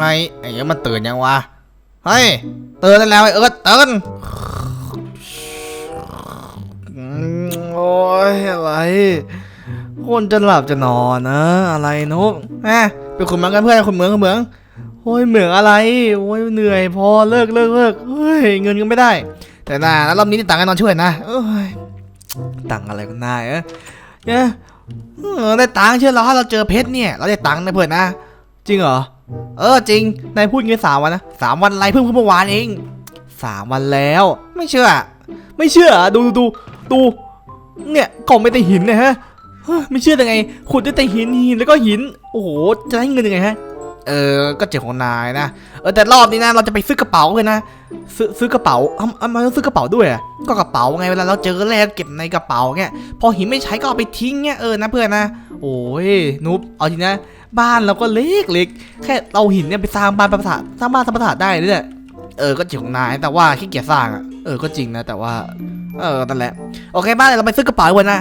ไอ้ไอ้เอิร์ธมันตื่นยังวะ เฮ้ยตื่นได้แล้วไอ้เอิร์ธตื่นโอ้ยอะไร คนจะหลับจะนอนนะ อะไรนุ๊กแหมเป็นคุณเหมืองกันเพื่อนคุณเหมืองคุณเหมืองโอ้ยเหมืองอะไร โอ้ยเหนื่อยพอเลิกเลิกเลิกเฮ้ยเงินก็ไม่ได้ แต่น่าแล้วรอบนี้ได้ตังค์ให้นอนช่วยนะเอ้ยตังค์อะไรกันนายเอ้ยเนี่ยเออได้ตังค์เชื่อเราถ้าเราเจอเพชรเนี่ย เราได้ตังค์นะเพื่อนนะ จริงเหรอ เออจริง นายพูดงี้สามวันนะสามวันไรเพิ่งเพิ่งเมื่อวานเองสามวันแล้ว ไม่เชื่อ ไม่เชื่อดูดูดูดูเนี่ยกล่องไม่แต่หินนะฮะไม่เชื่อได้ไงขุดได้แต่หินหินแล้วก็หิน โอ้โหจะให้เงินยังไงฮะเออก็เจ๋งของนายนะเออแต่รอบนี้นะเราจะไปซื้อกระเป๋าเลยนะซื้อซื้อกระเป๋าเอาเอามาต้องซื้อกระเป๋าด้วยก็กระเป๋าไงเวลาเราเจอแร่เก็บในกระเป๋าเงี้ยพอหินไม่ใช้ก็เอาไปทิ้งเงี้ยเออนะเพื่อนนะโอ้ยนุ๊บเอาจริงนะ บ้านเราก็เล็กเล็กแค่เราหินเนี่ยไปสร้างบ้านประสาทสร้างบ้านสร้างประสาทได้เนี่ยเออก็จริงของนายแต่ว่าขี้เกียจสร้างอะเออก็จริงนะแต่ว่า เออนั่นแหละโอเคบ้านเราไปซื้อกระเป๋ากันนะ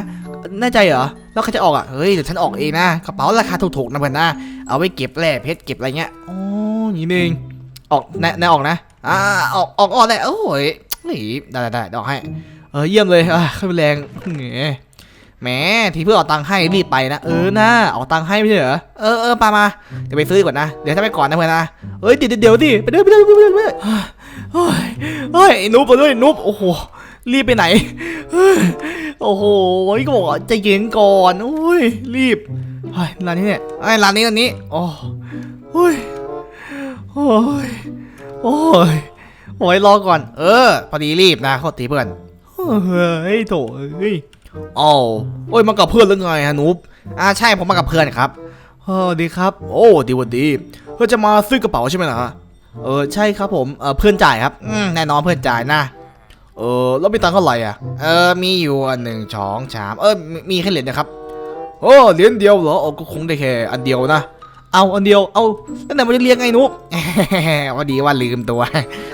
แน่ใจเหรอแล้วใครจะออกอะเฮ้ยเดี๋ยวฉันออกเองนะกระเป๋าราคาถูกๆนะเพื่อนนะเอาไว้เก็บแร่เพชรเก็บอะไรเงี้ยอ๋ออย่างนี่เองออกแน่แน่ออกนะอ่าออกออกออกได้โอ้ยนี่ได้ได้ได้เดอกให้เออเยี่ยมเลยอะขึ้นแรงเงี้ย แหมทีเพื่อเอาตังค์ให้รีบไปนะเออนะเอาตังค์ให้ไม่ใช่เหรอเออเออปามาเดี๋ยวไปซื้อก่อนนะเดี๋ยวถ้าไปก่อนนะเพื่อนนะเฮ้ยเดี๋ยวเดี๋ยวดิไปเด้อไปเด้อไปเด้อไปเด้อเฮ้ยเฮ้ยไอ้นุ๊บไปด้วยนุ๊บโอ้โหรีบไปไหนเฮ้ยโอ้โหก็บอกว่าใจเย็นก่อนโอ้ยรีบเฮ้ยร้านนี้เนี่ยไอ้ยร้านนี้ร้านนี้โอ้โอ้ยโอ้ยโอ้ยโอ้ยรอก่อน เออ พอดีรีบนะโคตรทีเพื่อนเฮ้ยโถเฮ้ย อ้าวโอ้ยมากับเพื่อนหรือไงฮะนุ๊บอ่าใช่ผมมากับเพื่อนครับเออดีครับ โอ้ดีวันดีเพื่อจะมาซื้อกระเป๋าใช่ไหมล่ะเออใช่ครับผมเออเพื่อนจ่ายครับอืมแน่นอนเพื่อนจ่ายนะเออแล้วมีตังค์เท่าไหร่อะเออมีอยู่อันหนึ่งสองสามเออมีมีแค่เหรียญนะครับโอ้เหรียญเดียวเหรอโอ้ก็คงได้แค่อันเดียวนะ เอาอันเดียว เอาแล้วไหนมันจะเรียงไงนุ๊บพอดีว่าลืมตัว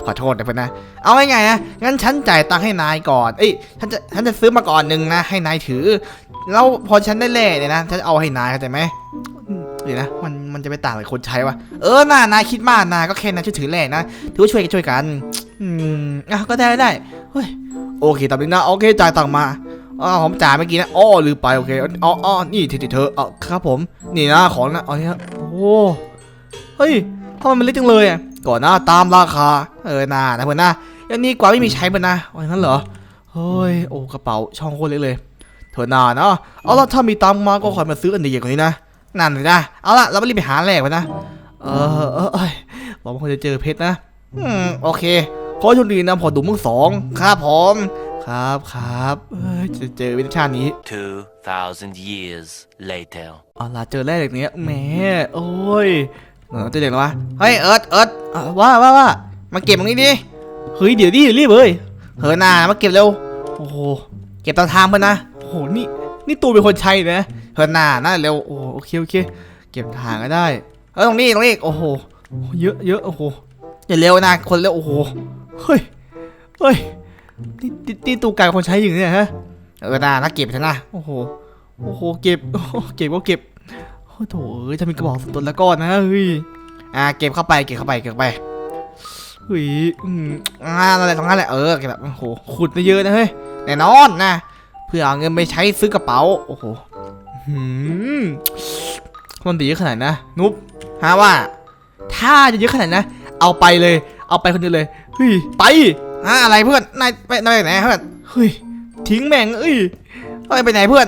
ขอโทษนะเพื่อนนะ เอาง่ายๆนะ งั้นฉันจ่ายตังค์ให้นายก่อน เอ้ย ฉันจะ ฉันจะซื้อมาก่อนหนึ่งนะ ให้นายถือ แล้วพอฉันได้แล่เนี่ยนะ ฉันจะเอาให้นายเข้าใจไหมเดี๋ยวนะ มัน มันจะไปต่างกับคนใช้วะเออน่านายคิดมากนาก็แค่นายช่วยถือแล่นะ ถือว่าช่วยกันช่วยกัน อืม อะ ก็ได้ได้เฮ้ย โอเคตามนี้นะ โอเค จ่ายตังค์มาอ๋อผมจ่ายเมื่อกี้นะ อ้อลืมไป โอเค อ๋ออ๋อนี่เธอเธอเออครับผม นี่นะ ของนะเอาเนี่ย เฮ้ยทำไมมันเล็กจังเลยอะก่อนหน้าตามราคา เออนานะเพื่อนนะอันนี้กว่าไม่มีใช้เพื่อนนะอ๋อยงนั้นเหรอเฮ้ยโอ้กระเป๋าช่องโคตรเล็กเลยเถอะนานะเอาละถ้ามีตังมาก็คอยมาซื้ออันใหญ่กว่านี้นะนั่นเลยนะเอาละเราไปรีบไปหาแหลกไปนะเออเออเอยเราคงจะเจอเพชรนะ อืม โอเคขอโชคดีนะพอดูมึงสองครับผม ครับครับเอ้ยจะเจอวิชาตินี้ 2,000 years later. เอาล่ะเจอแร่เหล็กเนี้ยแหมโอ้ยเออเจอเหล็กแล้ววะเฮ้ยเอิร์ธเอิร์ธเอ่อว่าว่าว่ามาเก็บตรงนี้ดิเฮ้ยเดี๋ยวดิรีบเลยเฮ้ยนามาเก็บเร็วโอ้โหเก็บตามทางเพื่อนนะโอ้โหนี่นี่ตัวเป็นคนใช้นะเฮ้ยนาน่าเร็วโอ้โอเคโอเค เก็บทางก็ได้เออตรงนี้ตรงนี้โอ้โหเยอะเยอะโอ้โหอย่าเร็วนะคนเร็วโอ้โหเฮ้ยเฮ้ย นี่นี่นี่ตัวไก่คนใช้อยู่เนี่ยฮะ เออนาน่าเก็บเถอะนะโอ้โห โอ้โห เก็บโอ้โหเก็บก็เก็บ โอ้โถเอ้ยถ้ามีกระบอกสมตนแล้วก็นะเฮ้ย อ่า เก็บเข้าไป เก็บเข้าไป เก็บเข้าไปเฮ้ย อืมอ่าอะไรตรงนั้นแหละ เออ เก็บแบบ โอ้โห ขุดมาเยอะนะเฮ้ย แน่นอนนะ เพื่อเอาเงินไปใช้ซื้อกระเป๋า โอ้โหหืมมันดีเยอะขนาดนะ นุ๊บฮะว่า ถ้าจะเยอะขนาดนะ เอาไปเลย เอาไปคนเดียวเลย เฮ้ย ไป ฮะอะไรเพื่อนนายไปนายไปไหนเพื่อนเฮ้ยทิ้งแม่งเอ้ยเอ้ยไปไหนเพื่อน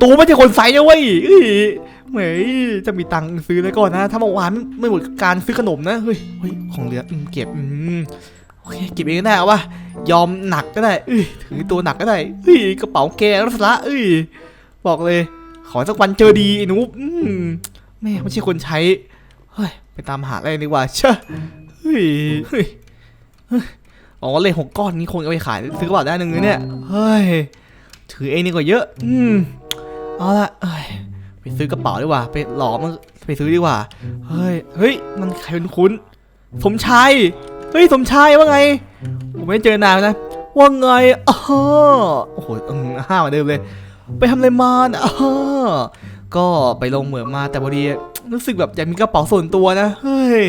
ตูไม่ใช่คนไซนะเว้ยเอ้ยเหมยจะมีตังค์ซื้อแล้วก่อนนะ ถ้าเมื่อวานไม่หมดการซื้อขนมนะเฮ้ยเฮ้ยของเหลือเก็บอืมโอเคเก็บเองก็ได้เอาวะยอมหนักก็ได้เอ้ยถือตัวหนักก็ได้เฮ้ยกระเป๋าแกรัสละเอ้ยบอกเลย ขอสักวันเจอดีไอ้นุอืมแม่ไม่ใช่คนใช้เฮ้ยไปตามหาอะไรดีกว่าเชอะเฮ้ยเฮ้ย อ๋อเลยหกก้อนนี้คงเอาไปขายซื้อกระเป๋าได้หนึ่งเลยเนี่ย เฮ้ย ถือเองนี่ก็เยอะ อืม เอาละเอ้ยไปซื้อกระเป๋าดีกว่า ไปหลอมมันไปซื้อดีกว่า เฮ้ย เฮ้ย มันใครเป็นคุ้นๆสมชาย เฮ้ย สมชายว่าไง ผมไม่ได้เจอนานแล้วนะ ว่าไงอ้อโอ้โหอืมห้าเหมือนเดิมเลย ไปทำอะไรมานะอ้อก็ไปลงเหมืองมาแต่พอดีรู้สึกแบบอยากมีกระเป๋าส่วนตัวนะ เฮ้ย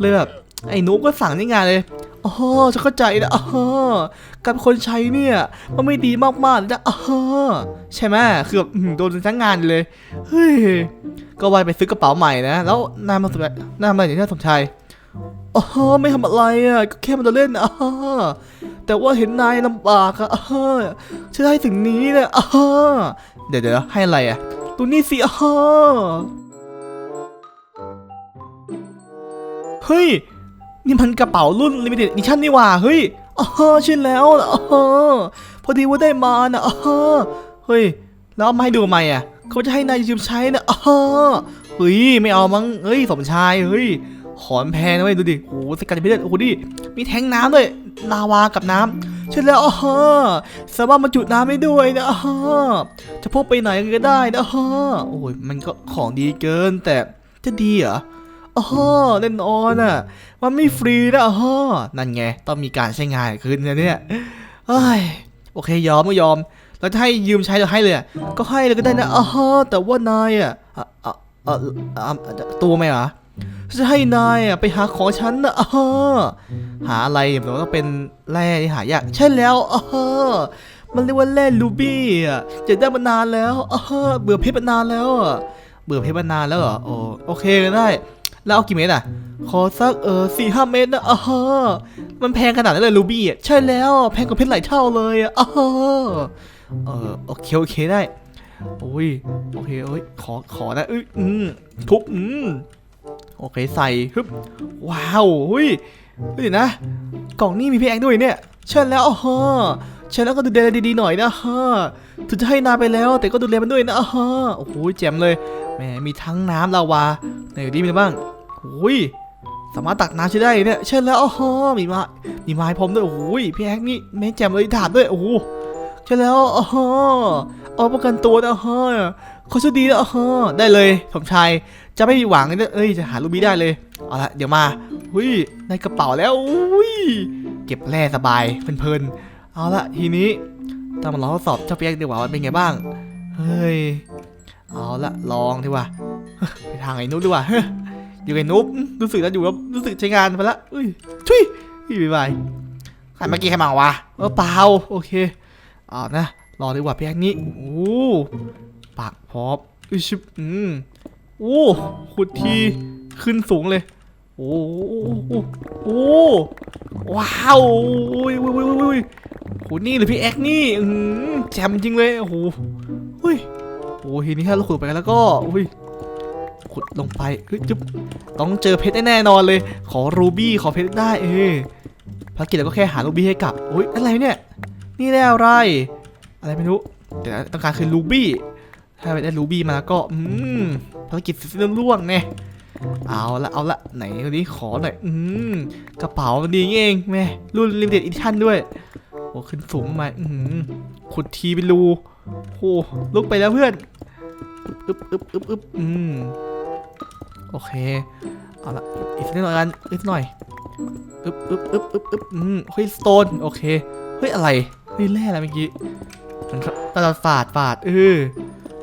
เลยแบบไอ้นุ๊กก็สั่งนี่งานเลย อ๋อฉันเข้าใจนะอ๋อการเป็นคนใช้เนี่ย มันไม่ดีมากๆเลยนะอ๋อใช่ไหมคือแบบโดนทั้งงานเลย เฮ้ย ก็ไปไปซื้อกระเป๋าใหม่นะ แล้วนายมาสมนายมาอย่างนี้สมชายอ๋อไม่ทำอะไรอะ ก็แค่มาเล่นอ๋อแต่ว่าเห็นนายลำบากอะอ๋อฉันให้สิ่งนี้เลยอ๋อเดี๋ยวเดี๋ยวให้อะไรอะตัวนี้สิอ๋อเฮ้ย นี่มันกระเป๋ารุ่น limited edition นี่หว่าเฮ้ยอ๋อใช่แล้วอ๋อพอดีว่าได้มานะอ๋อเฮ้ยแล้วเอามาให้ดูทำไมอะเขาจะให้นายยืมใช้นะอ๋อเฮ้ยไม่เอามั้งเฮ้ยสมชายเฮ้ยขอนแพงนะเว้ยดูดิโอ้โหสกัดจากพิเศษโอ้โหดิมีแทงน้ำด้วยลาวากับน้ำใช่แล้วอ๋อสามารถบรรจุน้ำได้ด้วยนะอ๋อจะพกไปไหนก็ได้นะอ๋อโอ้ยมันก็ของดีเกินแต่จะดีเหรอ อ๋อแน่นอนอะ มันไม่ฟรีนะอ๋อนั่นไง ต้องมีการใช้งานคืนนะเนี่ยเอ้ยโอเคยอมก็ยอม แล้วถ้าให้ยืมใช้จะให้เลย ก็ให้เลยก็ได้นะอ๋อแต่ว่านายอะตัวไหมเหรอจะให้นายอะไปหาของฉันนะอ๋อหาอะไรเราต้องเป็นแร่ที่หายากใช่แล้วอ๋อมันเรียกว่าแร่ลูบี้อะจะได้มานานแล้วอ๋อเบื่อเพชรมานานแล้วอะเบื่อเพชรมานานแล้วเหรอโอเคก็ได้ แล้วเอากี่เม็ดอะ ขอสักเออสี่ห้าเม็ดนะอ๋อมันแพงขนาดนั้นเลยลูบี้อะ ใช่แล้วแพงกว่าเพชรหลายเท่าเลยอะอ๋อเออโอเคโอเคได้โอ้ยโอเคเอ้ยขอขอนะเอ้ยอืมทุบอืมโอเคใส่ฮึบว้าวเฮ้ยเฮ้ยเดี๋ยวนะ กล่องนี้มีพี่แองด้วยเนี่ยใช่แล้วอ๋อใช่แล้วก็ดูแลดีๆหน่อยนะฮะถึงจะให้นาไปแล้ว แต่ก็ดูแลมันด้วยนะฮะโอ้โหแจ่มเลยแหมมีทั้งน้ำลาวาไหนดีมีอะไรบ้าง โอ้ยสามารถตักน้ำใช้ได้เนี่ยใช่แล้วอ๋อมีไม้มีไม้พรมด้วยโอ้ยพี่แองนี่ไม่แจ่มเลยถาดด้วยโอ้โหใช่แล้วอ๋อเอาประกันตัวนะฮะขอโชคดีนะอ๋อได้เลยสมชายจะไม่มีหวังเลยเอ้ยจะหาลูบี้ได้เลยเอาละเดี๋ยวมาหุยในกระเป๋าแล้วอุ้ยเก็บแร่สบายเพลินๆเอาละทีนี้ต้องมาลองทดสอบเจ้าเปียกดีกว่าว่าเป็นไงบ้างเฮ้ยเอาละลองดีกว่าไปทางไอ้นุ๊กดีกว่า อยู่กับไอ้นุ๊กรู้สึกแล้วอยู่แล้วรู้สึกใช้งานไปละอุ้ยทุยบ๊ายบายใครเมื่อกี้ใครมาวะเออเปล่าโอเคเอานะรอดีกว่าพี่แอ๊กนี้โอ้ปากพร้อมอือชิบอืมโอ้ขุดทีขึ้นสูงเลยโอ้โอ้โอ้ว้าวโอ้ยโอ้ยโอ้ยโอ้ยโหนี่เลยพี่แอ๊กนี่อืมแจ่มจริงเลยโอ้โหเฮ้ยโอ้ทีนี้ถ้าเราขุดไปแล้วก็อุ้ย ขุดลงไปจุ๊บต้องเจอเพชรแน่นอนเลย ขอรูบี้ขอเพชรได้เออภารกิจเราก็แค่หารูบี้ให้กลับโอ้ยอะไรเนี่ย นี่ได้อะไร อะไรไม่รู้แต่ต้องการคือรูบี้ถ้าไปได้รูบี้มาก็อืมภารกิจเสร็จล่วงเนี่ยเอาละเอาละไหนวันนี้ขอหน่อยอืมกระเป๋ามันดีเองแม่รุ่น limited edition ด้วยโอ้ขึ้นสูงมาอืมขุดทีเป็นรูโอ้ลุกไปแล้วเพื่อนอึ๊บอึ๊บอึ๊บอึ๊บอืม โอเค เอาละอีกนิดหน่อยกันอีกหน่อยอึ๊บอึ๊บอึ๊บอึ๊บอึ๊บอืมเฮ้ยสโตนโอเค เฮ้ยอะไรเฮ้ยแร่อะไรเมื่อกี้มันตลอดฝาดฝาดเออ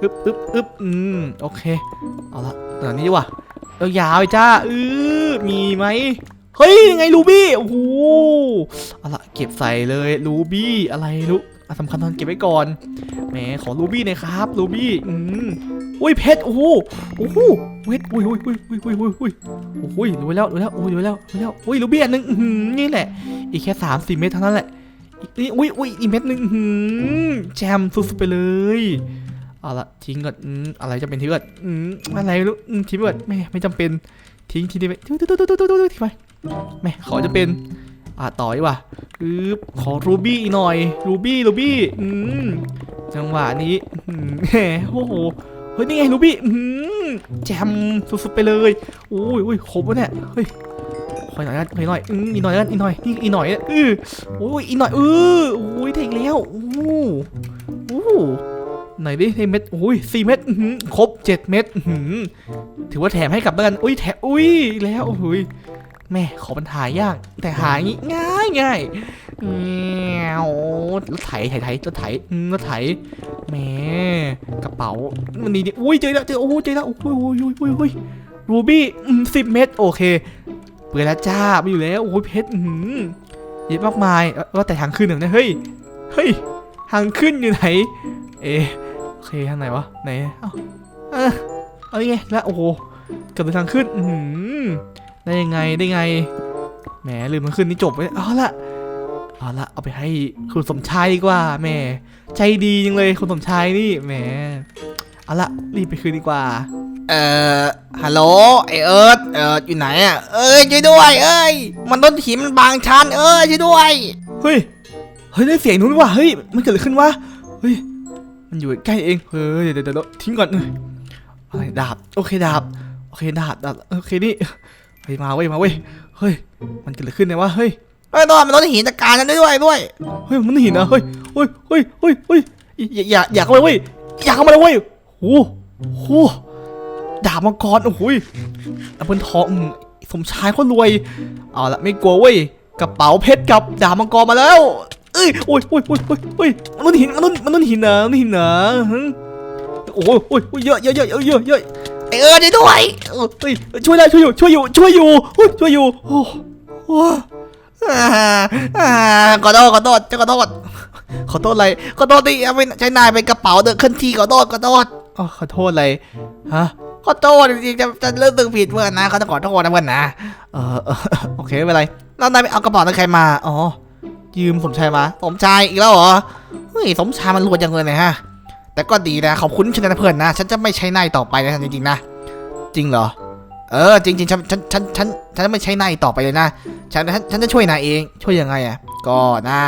อึ๊บอึ๊บอึ๊บอืมโอเค เอาละตอนนี้ดีกว่าเอายาวๆจ้าเออมีไหมเฮ้ยยังไงลูบี้โอ้โหเอาละเก็บใส่เลยลูบี้อะไรลูอะสำคัญตอนเก็บไว้ก่อนแหมขอลูบี้หน่อยครับลูบี้อืม อุ้ยเพชรโอ้โหโอ้โหเพชรอุ้ยอุ้ยอุ้ยอุ้ยอุ้ยอุ้ยอุ้ยโอ้โหรู้แล้วรู้แล้วโอ้ยรู้แล้วรู้แล้วอุ้ยลูบี้อันหนึ่งนี่แหละ อีกแค่สามสี่เม็ดเท่านั้นแหละนี่อุ้ยอุ้ยอีกเม็ดหนึ่งแจมสุดๆไปเลยเอาละทิ้งก่อนอะไรจะเป็นทิ้งก่อนอะไรไม่รู้ทิ้งก่อนไม่ไม่จำเป็นทิ้งทิ้งไปทิ้งทิ้งทิ้งทิ้งทิ้งทิ้งไปไม่ขอจะเป็นอะต่อดีกว่าอืบขอรูบี้หน่อยรูบี้รูบี้อืมจังหวะนี้แหมโอ้โห เฮ้ยนี่ไงลูบี้แจมสุดๆไปเลยโอ้ยโอ้ยครบวะเนี่ยเฮ้ยขอยหน่อยกันขอหน่อยอืมอีหน่อยกันอีหน่อยนี่อีหน่อยเออโอ้ยอีหน่อยเออโอ้ยได้อีกแล้วโอ้โหโอ้ไหนดิให้เม็ดโอ้ยสี่เม็ดครบเจ็ดเม็ดถือว่าแถมให้กลับแล้วกันอุ้ยแถมอุ้ยแล้วโอ้ย แม่ขอปัญหายาก แต่หาอย่างงี้ง่ายง่ายแง่วรถไถไถไถรถไถอืมรถไถแม่กระเป๋ามันนี่ดิอุ้ยเจอแล้วเจอโอ้เจอแล้วโอ้ยโอ้ยโอ้ยโอ้ยโอ้ยรูบี้สิบเม็ดโอเคเปิดแล้วจ้าไปอยู่แล้วโอ้ยเพชรหือเยอะมากมายว่าแต่ทางขึ้นเนี่ยเฮ้ยเฮ้ยทางขึ้นอยู่ไหนเอโอเคทางไหนวะไหนเอ้าเออเอายังไงแล้วโอ้โหเกือบถึงทางขึ้นอือหือ ได้ยังไงได้ไง แหมลืมทางขึ้นนี่จบไปเอาละเอาละเอาไปให้คุณสมชายดีกว่าแหม่ใจดีจังเลยคุณสมชายนี่แหมเอาละรีบไปคืนดีกว่า เอ่อฮัลโหลไอเอิร์ธเอ่ออยู่ไหนอะเอ้ยช่วยด้วย เอ้ย มันต้นหินมันบางชั้นเอ้ยช่วยด้วยเฮ้ยเฮ้ยได้เสียงนู้นว่ะเฮ้ยมันเกิดอะไรขึ้นวะเฮ้ยมันอยู่ใกล้เองเฮ้ยเดี๋ยวเดี๋ยวเดี๋ยวทิ้งก่อนเอ้ยอะไรดาบโอเคดาบโอเคดาบดาบโอเคนี่ เฮ้ยมาเว้ยมาเว้ยเฮ้ยมันเกิดอะไรขึ้นเนี่ยวะเฮ้ยเอ้ยต้นมันต้นหินจัดการฉันด้วยด้วยเฮ้ยมันหินนะเฮ้ยเฮ้ยเฮ้ยเฮ้ยเฮ้ยอย่าอย่าอย่าเข้ามาเว้ยอย่าเข้ามาเลยเว้ยโอ้โหดาบมังกรโอ้โหยแอปเปิลทองอืมสมชายคนรวยเอาละไม่กลัวเว้ยกระเป๋าเพชรกับดาบมังกรมาแล้วเอ้ยโอ้ยโอ้ยโอ้ยโอ้ยโอ้ยมันต้นหินมันต้นมันต้นหินนะมันต้นหินนะฮึโอ้ยโอ้ยโอ้ยเยอะเยอะเยอะเยอะเยอะเยอะ ไอเอิร์ธช่วยด้วยเออเฮ้ยช่วยได้ช่วยอยู่ช่วยอยู่ช่วยอยู่โอ้ยช่วยอยู่โอ้โหอ่าอ่าขอโทษขอโทษจะขอโทษขอโทษอะไรขอโทษที่เอาไปใช้นายเป็นกระเป๋าเดินขึ้นที่ขอโทษขอโทษอ๋อขอโทษอะไรฮะขอโทษจริงๆจะจะเลิกตึงผิดเพื่อนนะเขาจะขอโทษนะเพื่อนนะเออเออโอเคไม่เป็นไรแล้วนายไปเอากระเป๋านั้นใครมาอ๋อยืมสมชายมาสมชายอีกแล้วเหรอเฮ้ยสมชายมันรวยจังเลยนะฮะ แต่ก็ดีนะขอบคุณฉันนะเพื่อนนะ ฉันจะไม่ใช้นายต่อไปนะจริงๆนะ จริงเหรอ เออ จริงๆฉันฉันฉันฉันฉันจะไม่ใช้นายต่อไปเลยนะฉันฉันฉันจะช่วยนายเอง ช่วยยังไงอะ ก็นะ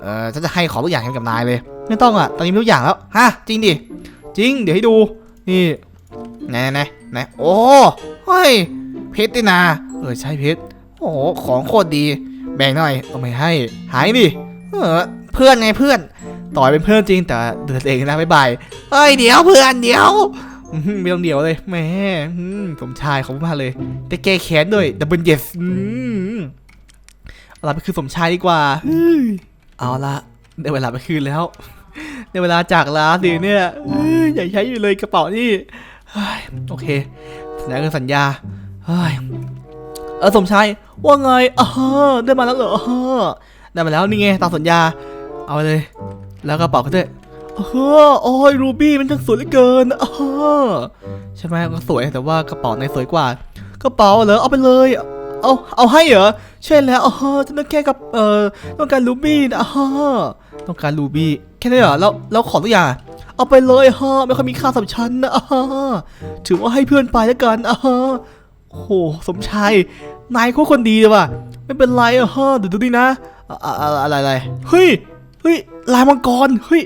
เออฉันจะให้ของทุกอย่างให้กับนายเลย ไม่ต้องอะ ตอนนี้มีทุกอย่างแล้วฮะจริงดิจริง เดี๋ยวให้ดู นี่ไหนไหนไหนโอ้เฮ้ยเพชรดินะเออใช่เพชรโอ้โหของโคตรดี แบ่งหน่อยเอาไม่ให้ หายดิเออเพื่อนไงเพื่อน ต่อยเป็นเพื่อนจริงแต่เดือดเองนะบ๊ายบายเฮ้ยเดี๋ยวเพื่อนเดี๋ยวไม่ต้องเดี๋ยวเลยแหมอื้อสมชายเขอบคุณมาเลยแต่แกแค้นด้วยดับเบิลเยสเอาละไปคืนสมชายดีกว่าเอาละได้เวลาไปคืนแล้วได้เวลาจากลาสิเนี่ยอย่าใช้อยู่เลยกระเป๋านี่โอเคสัญญาคือสัญญาเฮ้ยเออสมชายว่าไงอ๋อได้มาแล้วเหรออ๋อได้มาแล้วนี่ไงตามสัญญา เอาไปเลย แล้วกระเป๋าก็ด้วยเออโอ้ยรูบี้มันจังสวยเหลือเกินอ๋อใช่ไหมก็สวยแต่ว่ากระเป๋าในสวยกว่ากระเป๋าเหรอเอาไปเลย เอาเอาให้เหรอใช่แล้วอ๋อฉันต้องแค่กับเอ่อต้องการรูบี้นะอ๋อต้องการรูบี้แค่นี้เหรอแล้วแล้วของทุกอย่างเอาไปเลยฮะไม่ค่อยมีค่าสำหรับฉันนะอ๋อถือว่าให้เพื่อนไปแล้วกันอ๋อโอ้โหสมชายนายโคตรคนดีเลยว่ะไม่เป็นไรอะฮะเดี๋ยวดูดินะอะอะอะอะไรอะไรเฮ้ย เฮ้ยลายมังกรเฮ้ย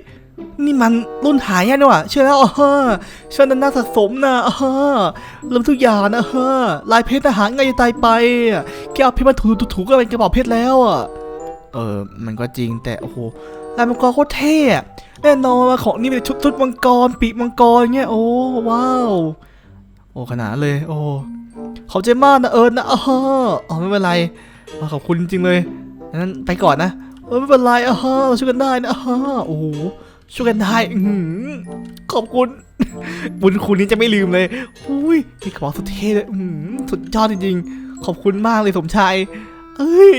นี่มันรุ่นหายากนี่หว่ะเชื่อแล้วอ๋อฉันนั้นน่าสะสมนะอ๋อเริ่มทุกอย่างนะเฮะลายเพชรอาหารไงจะตายไปแกเอาเพชรมาถูถูๆก็เป็นกระเป๋าเพชรแล้วอะเออมันก็จริงแต่โอ้โหลายมังกรโคตรเท่แน่นอนว่าของนี่เป็นชุดชุดมังกรปีกมังกรเงี้ยโอ้ว้าวโอ้ขนาดเลย โอ้ขอบใจมากนะเอิญนะอ๋ออ๋อไม่เป็นไรขอบคุณจริงเลยงั้นไปก่อนนะ เออไม่เป็นไรอ๋อเราช่วยกันได้นะฮะโอ้โหช่วยกันได้อืขอบคุณบุญคุณนี้จะไม่ลืมเลยอุ้ยนี่กระเป๋าสุดเท่เลยอืสุดยอดจริงๆขอบคุณมากเลยสมชายเอ้ย